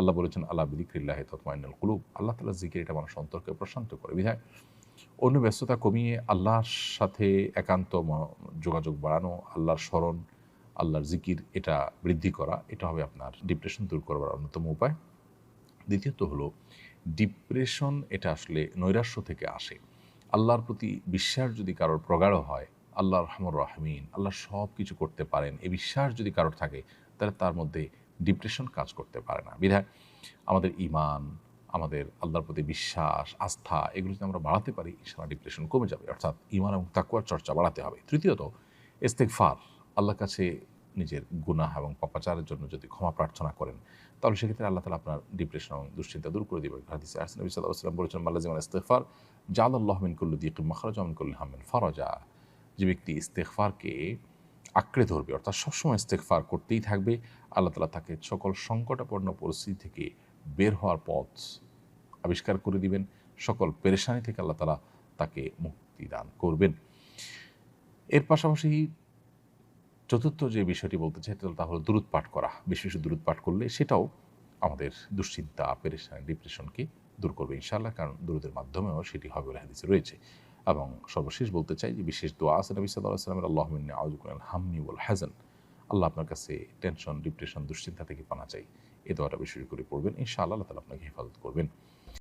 আল্লাহ বলেছেন আল্লাহ বিদিক্রিল্লাহ তৎমাইনুল কুলুব। আল্লাহ তালা জিকির এটা মানুষ অন্তরকে প্রশান্ত করে। বিধায় অন্য ব্যস্ততা কমিয়ে আল্লাহর সাথে একান্ত যোগাযোগ বাড়ানো, আল্লাহর স্মরণ, আল্লাহর জিকির এটা বৃদ্ধি করা, এটা হবে আপনার ডিপ্রেশন দূর করবার অন্যতম উপায়। দ্বিতীয়ত হলো, ডিপ্রেশন এটা আসলে নৈরাশ্য থেকে আসে। আল্লাহর প্রতি বিশ্বাস যদি কারোর প্রগাঢ় হয় আল্লাহ রহমর রাহমিন, আল্লাহ সব কিছু করতে পারেন, এই বিশ্বাস যদি কারোর থাকে, তাহলে তার মধ্যে ডিপ্রেশন কাজ করতে পারে না। বিধায় আমাদের ইমান আমাদের আল্লাহর প্রতি বিশ্বাস, আস্থা, এগুলো যদি আমরা বাড়াতে পারি সারা ডিপ্রেশন কমে যাবে। অর্থাৎ ইমান এবং তাকুয়ার চর্চা বাড়াতে হবে। তৃতীয়ত ইস্তেকফার আল্লাহর কাছে নিজের গুনাহ এবং পাপাচারের জন্য যদি ক্ষমা প্রার্থনা করেন, তাহলে সেক্ষেত্রে আল্লাহ তালা আপনার ডিপ্রেশন এবং দুশ্চিন্তা দূর করে দেবেন হাদিসে আসন নবী সাল্লাহ সাল্লাম বলেছেন মাল্লা জিমান ইস্তেকফার জাল আল্লাহ মিন কুল্লু দিক মাখরাজ মিন কুল্লু হামিন ফরজা। যে ব্যক্তি ইস্তেকফারকে আঁকড়ে ধরবে, অর্থাৎ সবসময় ইস্তেকফার করতেই থাকবে। আল্লাহ তালা তাকে সকল সংকটাপন্ন পরিস্থিতি থেকে বের হওয়ার পথ আবিষ্কার করে দিবেন। সকল পেরেশানি থেকে আল্লাহ তালা তাকে মুক্তি দান করবেন। এর পাশাপাশি চতুর্থ যে বিষয়টি বলতে চাই তা হলো দূরত পাঠ করা। বেশি বেশি দূরত পাঠ করলে সেটাও আমাদের দুশ্চিন্তা, পেরেশানি ডিপ্রেশনকে দূর করবে ইনশাআল্লাহ, কারণ দূরদের মাধ্যমেও সেটি হবে বলে হাদিসে রয়েছে। এবং সর্বশেষ বলতে চাই যে বিশেষ দোয়া আছে নবী সাল্লাহ সাল্লামের আল্লাহ মিন্নি আউজুকুল হামনি ওয়াল হাজান আল্লাহ আপনার কাছে টেনশন ডিপ্রেশন দুশ্চিন্তা থেকে পানা চাই। এ দোয়াটা বেশি করে পড়বেন। ইনশাআল্লাহ আল্লাহ তালা আপনাকে হেফাজত করবেন।